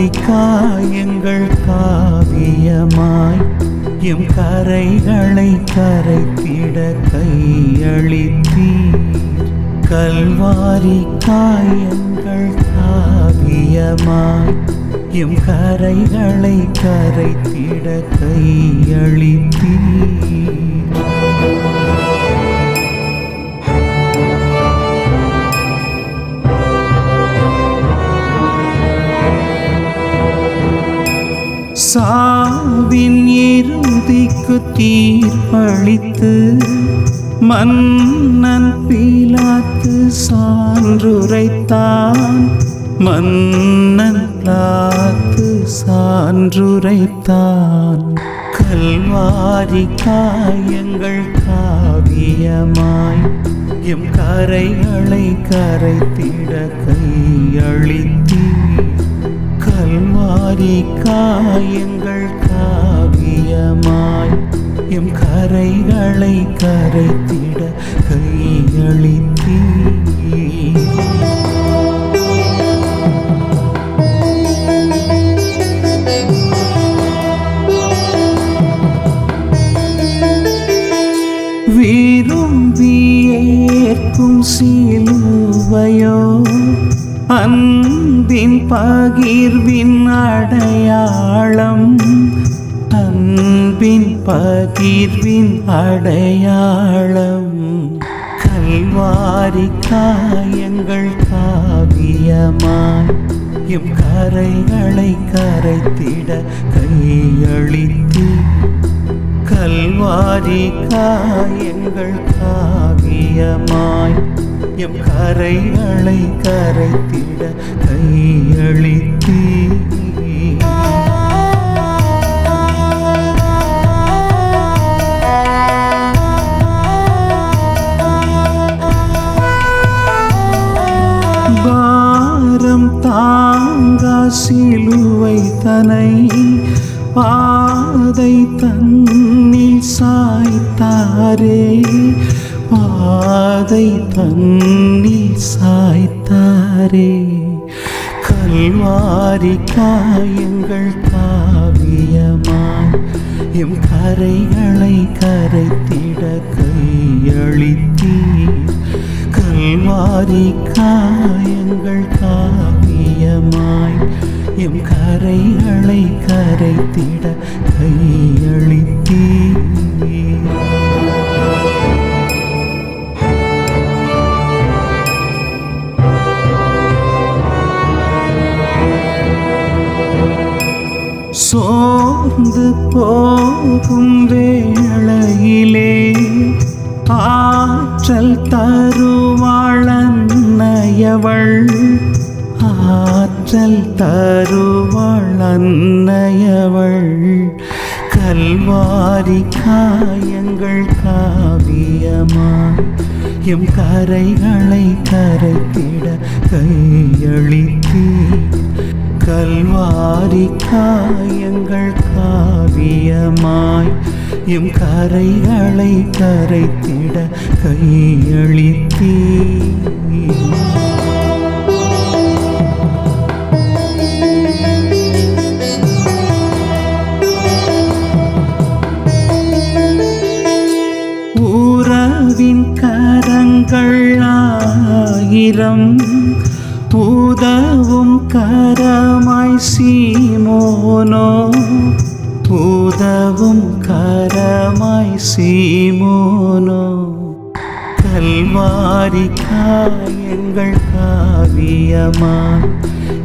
கல்வாரி காயங்கள் காவியமாய். எம் கரைகளை கரைத்திட கையளித்தீர். கல்வாரி காயங்கள் காவியமாய். எம் கரைகளை கரைத்திட கையளித்தீர். சாவின் இறுதிக்கு தீர்ப்பளித்து மன்னன் பீலாத்து சான்றுரைத்தான். மன்னன் பிலாத்து சான்றுரைத்தான். கல்வாரி காயங்கள் காவியமாய் எம் கரைகளை கரைத்திட கையளித்தீர். கல்வாரி காயங்கள் காவியமாய். எம் கரைகளை கரைத்திட கையளித்தீர். பகிர்வின் அடையாளம் அன்பின் பகிர்வின் அடையாளம். கல்வாரி காயங்கள் காவியமாய் எம் கரைகளை கரைத்திட கையளித்து கல்வாரி காயங்கள் காவியமாய் எம் கரைகளை கரைத்திட கையளித்தீ பாரம் தாங்கா சிலுவை தனை பாதை தன்னில் சாய்த்தாரே. பா பாதை தன்னில் சாய்த்தாரே. கல்வாரி காயங்கள் காவியமாய் எம் கரைகளை கரைத்திட கையளித்தீர். கல்வாரி காயங்கள் காவியமாய் எம் கரைகளை கரைத்திட கையளித்தீர். போகும் வேளையிலே ஆற்றல் தருவாளன்னையவள். ஆற்றல் தருவாளன்னையவள். கல்வாரி காயங்கள் காவியமா? எம் கரைகளை கரைத்திட கையளித்தே கல்வாரி காயங்கள் எம் கரைகளை கரைத்திட கையளித்தீ உறவின் கரங்கள் ஆயிரம் உதவும் கரமாய் சீமோனோ உதவும் கரமாய் சீமோனோ கல்வாரி காயங்கள் காவியமாய்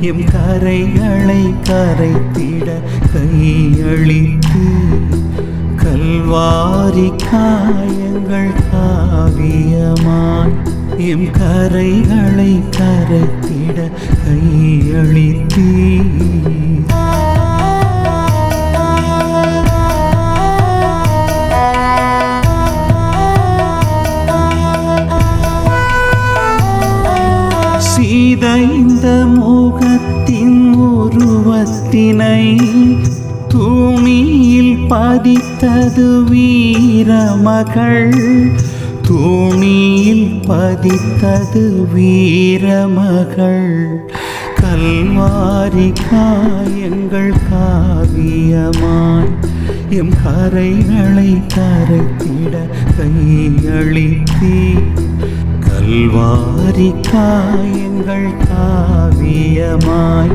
எம் கரைகளை கரைத்திட கையளித்து கல்வாரி காயங்கள் காவியமாய் எம் கரைகளை கரைத்திட கையளித்தீ சீதைந்த முகத்தின் உருவத்தினை தூமியில் பதித்தது வீரமகள் தூணியில் பதித்தது வீரமகள் கல்வாரி காயங்கள் காவியமாய் எம் கரைகளை கரைத்திட கையளித்தீ கல்வாரி காயங்கள் காவியமாய்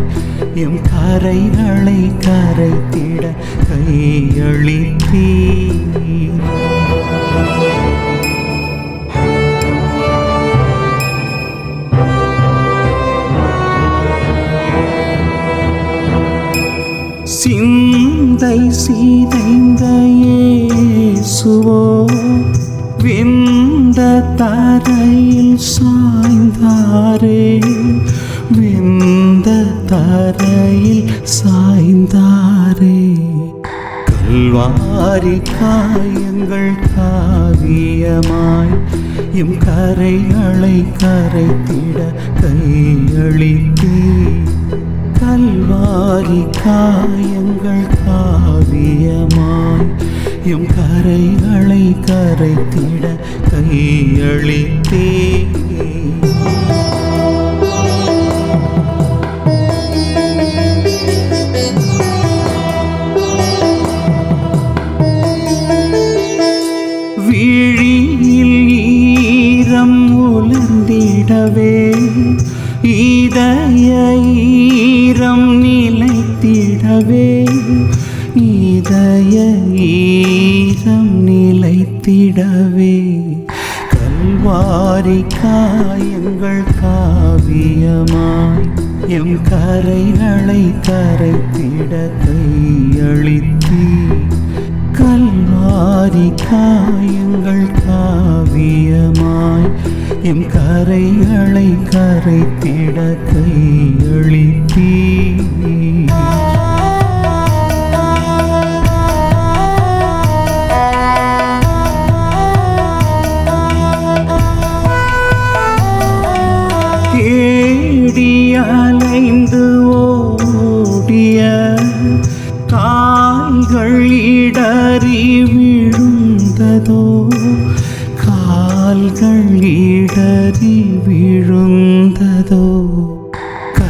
எம் கரைகளை கரைத்திட கையளித்தீ சிந்தை சீதைந்த இயேசுவோ வெந்த தரையில் சாய்ந்தாரே விந்த தரையில் சாய்ந்தாரே. கல்வாரி காயங்கள் காவியமாய் எம் கரைகளை கரைத்திட கையளித்தே. கல்வாரி காயங்கள் காவியமாய் எம் கரைகளை கரைத்திட கையளித்தே விழியில் ஈரம் உலர்ந்திடவே பாதை காயங்கள் காவியமாய் எம் கரைகளை கரைத்திட கையளித்தீ. கல்வாரி காயங்கள் காவியமாய் எம் கரைகளை கரைத்திட கையளித்தீ.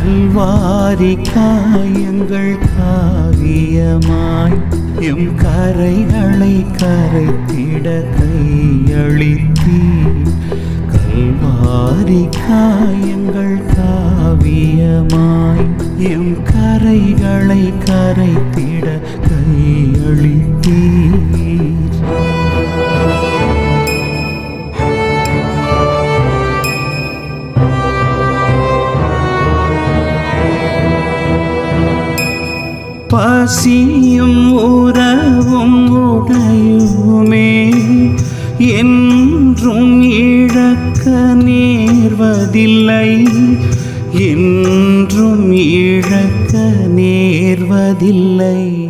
கல்வாரி காயங்கள் காவியமாய் எம் கரைகளை கரைத்திட கையளித்தீ. கல்வாரி காயங்கள் காவியமாய் எம் கரைகளை கரைத்திட கையளித்தீ. ஆசியும் உறவும் உடையுமே. என்றும் இழக்க நேர்வதில்லை. என்றும் இழக்க நேர்வதில்லை.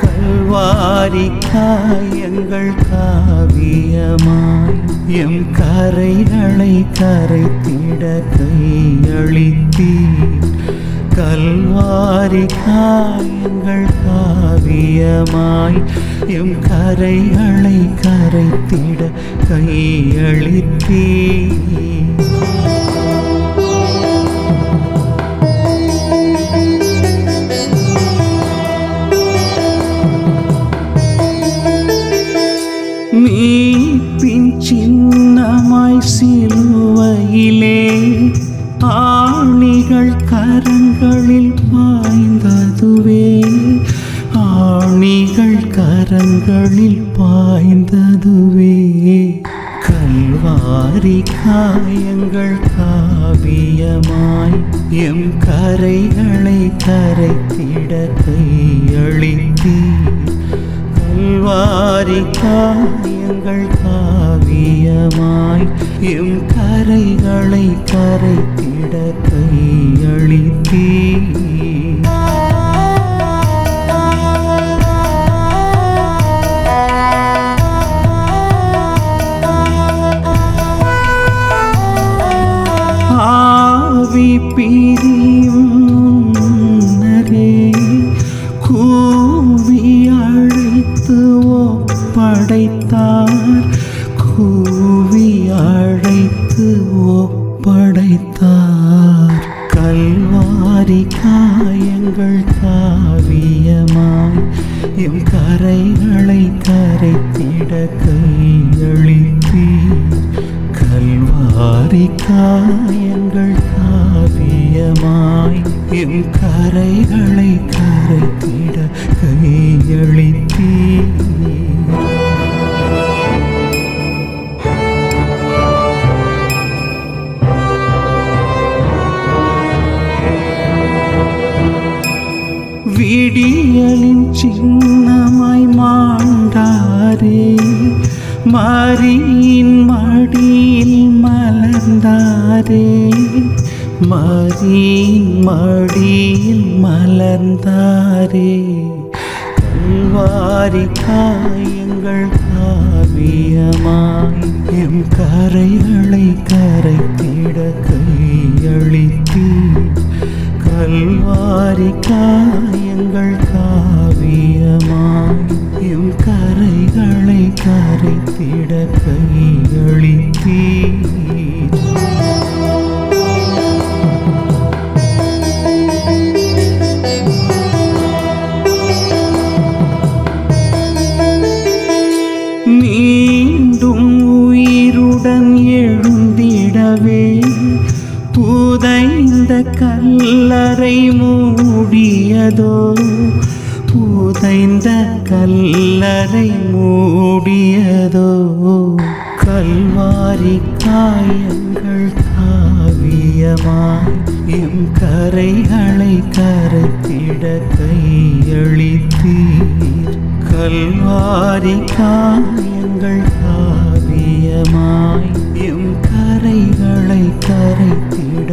கல்வாரி காயங்கள் காவியமாய் எம் கரைகளை கரைத்திட கையளித்தீர். கல்வாரி காயங்கள் காவியமாய் எம் கரைகளை கரைத்திட கையளித்தீ ஆணிகள் கரங்களில் பாய்ந்ததுவே. கல்வாரி காயங்கள் காவியமாய் எம் கரைகளை கரைத்திட கையளித்தீ. கல்வாரி காயங்கள் காவியமாய் எம் கரைகளை கரைத்திட கையளித்தீ. பிரியும் முன்னரே கூவி அழைத்து ஒப்படைத்தார். கூவி அழைத்து என் கரைகளை கரைத்திட கையளித்தீ விடியலின் சின்னமாய் மாண்டாரே மாரியின் மடியில் மலர்ந்தாரே. மாரியின் மடியில் மலர்ந்தாரே. கல்வாரி காயங்கள் காவியமாய் எம் கரைகளை கரைத்திட கையளித்தீர் கல்வாரி காயங்கள் காவியமாய் எம் கரைகளை கரைத்திட கையளித்தீ. இருக்கிறதோ புதைந்த கல்லறை மூடியதோ? கல்வாரி காயங்கள் காவியமாய் எம் கரைகளை கரைத்திட கையளித்தீர். கல்வாரி காயங்கள் காவியமாய் எம் கரைகளை கரைத்திட